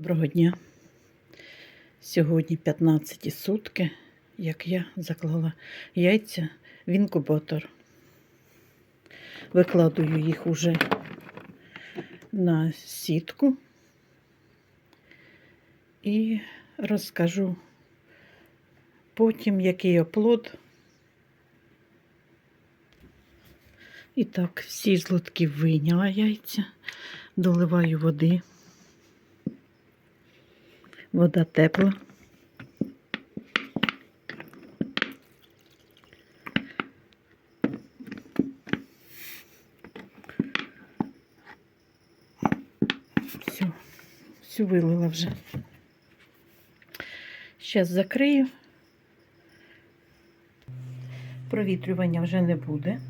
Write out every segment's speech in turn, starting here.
Доброго дня. Сьогодні 15 сутки, як я заклала яйця в інкубатор. Викладую їх уже на сітку і розкажу потім, який оплод. І так, всі з лотків вийняла яйця, доливаю води. Вода тепла. Всю, всю вилила вже. Зараз закрию. Провітрювання вже не буде.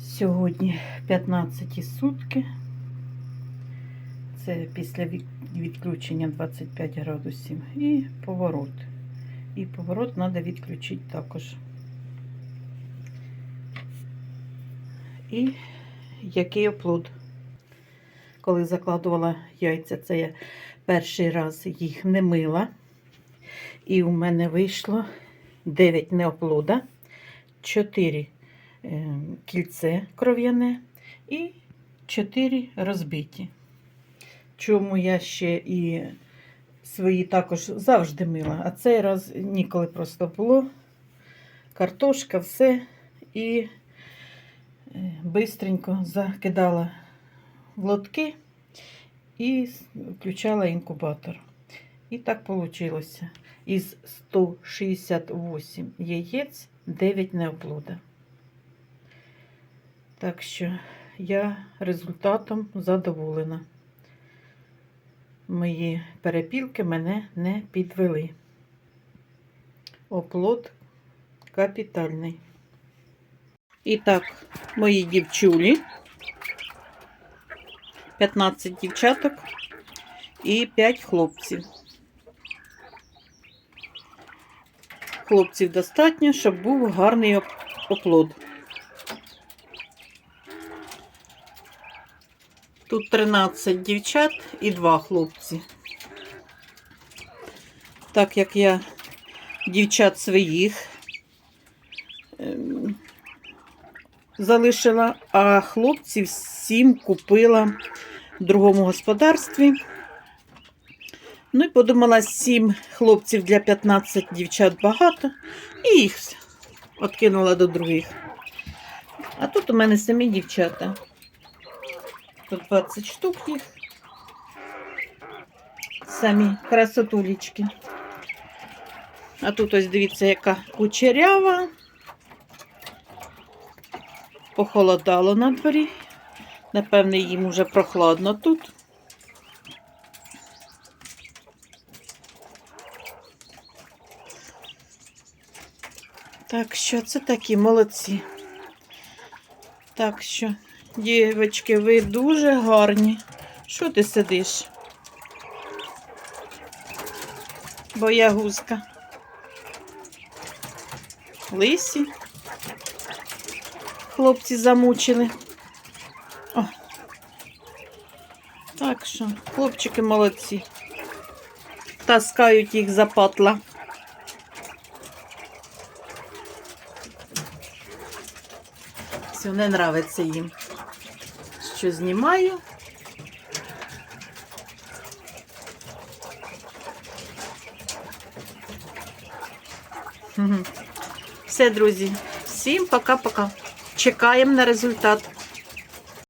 Сьогодні 15 сутки. Це після відключення 25 градусів. І поворот. І поворот треба відключити також. І який оплод. Коли закладувала яйця, це я перший раз їх не мила. І у мене вийшло 9 неоплода, 4 е, кільце кров'яне і 4 розбиті. Чому я ще і свої також завжди мила, а цей раз ніколи просто було. Картошка, все. І е, бистренько закидала в лотки і включала інкубатор. І так вийшло. Із 168 яєць 9 неоплода. Так що я результатом задоволена. Мої перепілки мене не підвели. Оплод капітальний. І так, мої дівчулі. 15 дівчаток і 5 хлопців. Хлопців достатньо, щоб був гарний оп- оплод. Тут 13 дівчат і 2 хлопці. Так як я дівчат своїх ем, залишила, а хлопців 7 купила в другому господарстві. Ну і подумала, 7 хлопців для 15 дівчат багато, і їх откинула до других. А тут у мене самі дівчата. Тут 20 штук їх. Самі красотулечки. А тут ось дивіться, яка кучерява. Похолодало на дворі. Напевне, їм уже прохладно тут. Так що це такі молодці. Так що, дівчатки, ви дуже гарні. Що ти сидиш? Боягузка. Лисі. Хлопці замучили. О. Так що, хлопчики молодці. Таскають їх за патла. Все, не нравиться їм. Що знімаю. Все, друзі. Всім пока-пока. Чекаємо на результат.